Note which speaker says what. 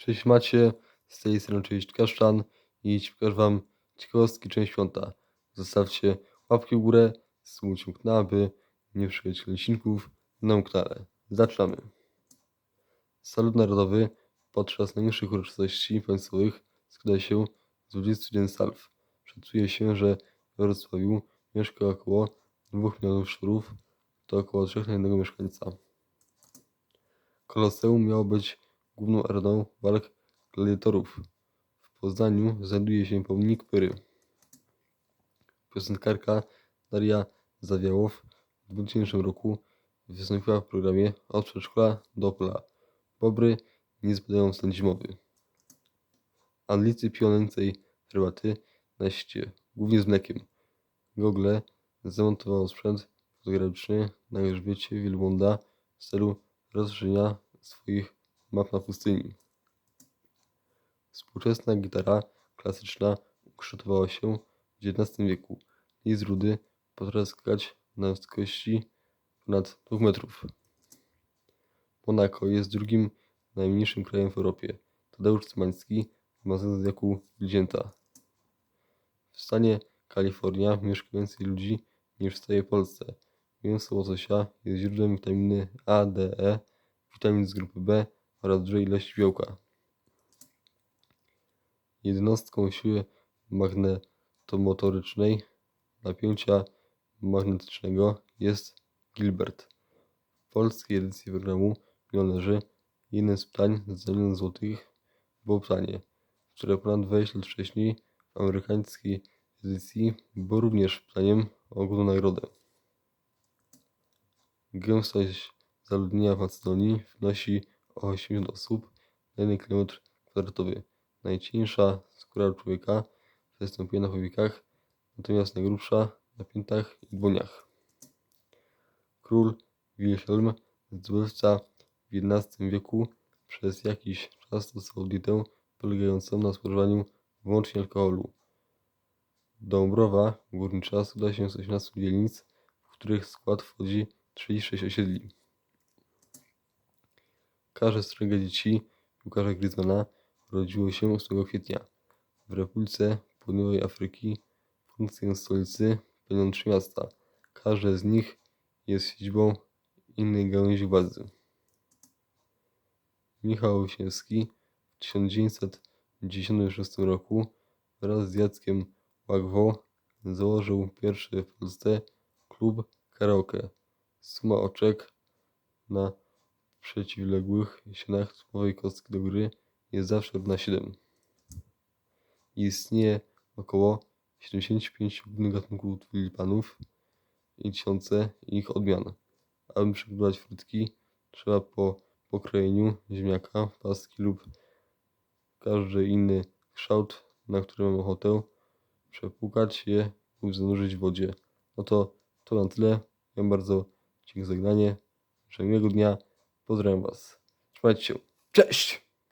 Speaker 1: Cześć macie, z tej strony cześć Kaszczan i pokażę wam ciekawostki część piąta. Zostawcie łapki w górę, subujcie kanał, aby nie przegapić odcinków na moim. Zaczynamy. Salut Narodowy podczas najniższych uroczystości państwowych składa się z 21 salw. Szacuje się, że w Wrocławiu mieszka około 2 milionów szczurów, to około 3 na jednego mieszkańca. Koloseum miało być główną areną walk gladiatorów. W Poznaniu znajduje się pomnik Pyry. Piosenkarka Daria Zawiałow w 2000 roku wystąpiła w programie Od przedszkola do Opola. Bobry nie zbadają stan zimowy. Anglicy piją najwięcej herbaty na świecie, głównie z mlekiem. Google zamontowało sprzęt fotograficzny na grzbiecie wielbłąda w celu rozszerzenia swoich map na pustyni. Współczesna gitara klasyczna ukształtowała się w XIX wieku. Jej z rudy potrafi skakać na wysokości ponad 2 metrów. Monako jest drugim najmniejszym krajem w Europie. Tadeusz Cymański ma z wieku bliźnięta. W stanie Kalifornia mieszka więcej ludzi niż w całej Polsce. Mięso łososia jest źródłem witaminy A, D, E, witamin z grupy B oraz dużej ilości białka. Jednostką siły magnetomotorycznej napięcia magnetycznego jest Gilbert. W polskiej edycji programu Milionerzy jednym z pytań za milion złotych było pytanie, które ponad 20 lat wcześniej w amerykańskiej edycji było również pytaniem o główną nagrodę. Gęstość zaludnienia w Macedonii wynosi o 80 osób na 1 km2. Najcieńsza skóra człowieka występuje na powiekach, natomiast najgrubsza na piętach i dłoniach. Król Wilhelm, zdobywca w XI wieku, przez jakiś czas stosował dietę polegającą na spożywaniu wyłącznie alkoholu. Dąbrowa Górnicza składa się z 18 dzielnic, w których skład wchodzi 36 osiedli. Każde z trzech dzieci Łukasza Gryzmana urodziło się 8 kwietnia. W Republice Południowej Afryki funkcję stolicy pełnią trzy miasta. Każde z nich jest siedzibą innej gałęzi władzy. Michał Wiśniewski w 1996 roku wraz z Jackiem Łagwą założył pierwszy w Polsce klub karaoke. Suma oczek na przeciwległych ścianach słowowej kostki do gry jest zawsze równa 7. Istnieje około 75 głównych gatunków tulipanów i tysiące ich odmian. Aby przygotować frytki, trzeba po pokrojeniu ziemniaka, pastki lub każdy inny kształt, na który mam ochotę, przepłukać je lub zanurzyć w wodzie. No to to na tyle. Ja bardzo dziękuję za zagranie. Miłego dnia. Pozdrawiam Was. Trzymajcie się. Cześć!